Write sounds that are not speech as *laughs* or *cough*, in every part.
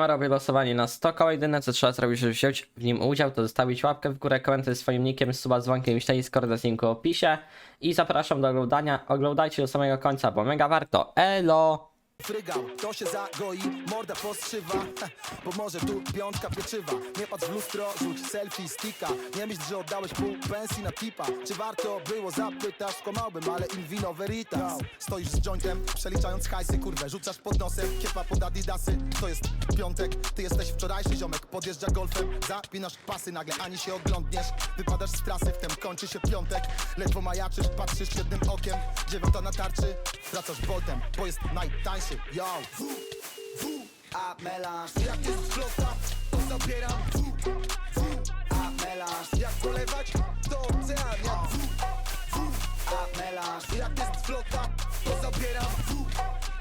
Siema, robię losowanie na 100 koła. Jedyne co trzeba zrobić, żeby wziąć w nim udział, to zostawić łapkę w górę, komentarz swoim nickiem, suba dzwonkiem i śledzić z linku w opisie. I zapraszam do oglądania. Oglądajcie do samego końca, bo mega warto. Elo! Frygał, to się zagoi, morda postrzywa Bo może tu piątka pieczywa. Nie patrz w lustro, rzuć selfie sticka Nie myśl, że oddałeś pół pensji na tipa. Czy warto było zapytać, skłamałbym, ale in vino veritas. Stoisz z jointem, przeliczając hajsy, kurwę Rzucasz pod nosem, kiepa pod adidasy To jest piątek, ty jesteś wczorajszy ziomek Podjeżdża golfem, zapinasz pasy Nagle ani się oglądniesz, wypadasz z trasy Wtem kończy się piątek, ledwo majaczysz Patrzysz jednym okiem, dziewiąta na tarczy Wracasz boltem, bo jest najtańszy Yo, w, w, a melanż Jak jest flota, to zabieram w, w, a melanż Jak polewać, to ocean Jak w, w, a melanż Jak jest flota, to zabieram w,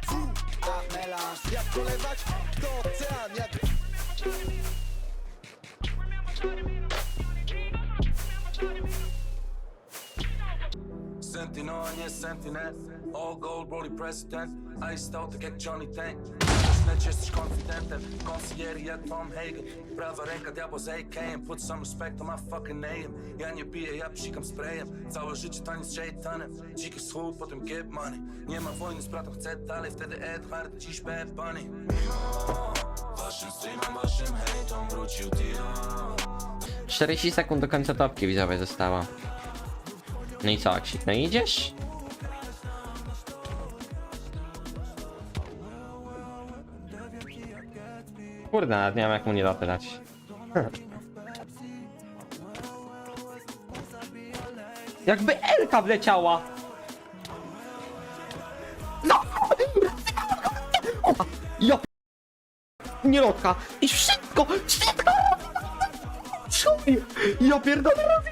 w, a melanż Jak polewać, to ocean Jak A nie sentinel All gold, brody president. Iced out tak jak Johnny Tank Lecz jesteś konfidentem. Konsiglieri jak Tom Hagen. Prawa ręka diabła z AK Put some respect on my fucking name. Ja nie piję, ja psikam sprayem. Całe życie taniec z Jaytanem Dziki wschód, potem get money. Nie ma wojny z bratem, chcę dalej. Wtedy Ed Hart, dziś Bad Bunny. Mimo Waszym streamem, waszym hejtom Wrócił Dio 40 sekund do końca topki widzowie zostało. No i co, Aksik? No idziesz? Kurde, nawet nie wiem jak mu nie dopytać. *laughs* Jakby Elka wleciała! No! Ja p- Nie lotka! I wszystko! Wszystko! Ja pierdolę robię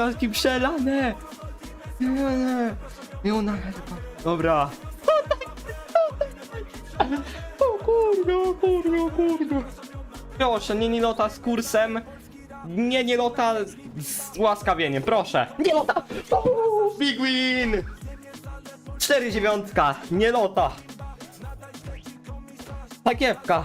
jakie przelane! Nie, nie, nie, ona chyba. Dobra. O kurde, o kurde. Proszę, nie Nilota z kursem. Nie Nilota z, z łaskawieniem, proszę. Nielota! Uuu, Big win! 4 dziewiątka, Nielota. Takiewka.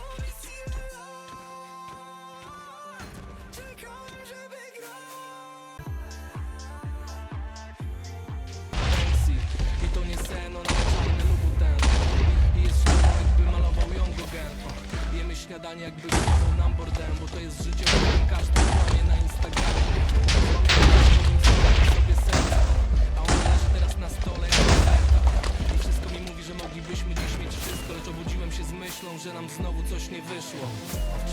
śniadanie jakby gotował nam bordem Bo to jest życie, w którym każdy kłamie na Instagramie. Sobie serca A on leży teraz na stole jak serca I wszystko mi mówi, że moglibyśmy dziś mieć wszystko Lecz obudziłem się z myślą, że nam znowu coś nie wyszło.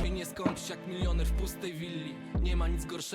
Mi nie skończyć jak milioner w pustej willi. Nie ma nic gorszego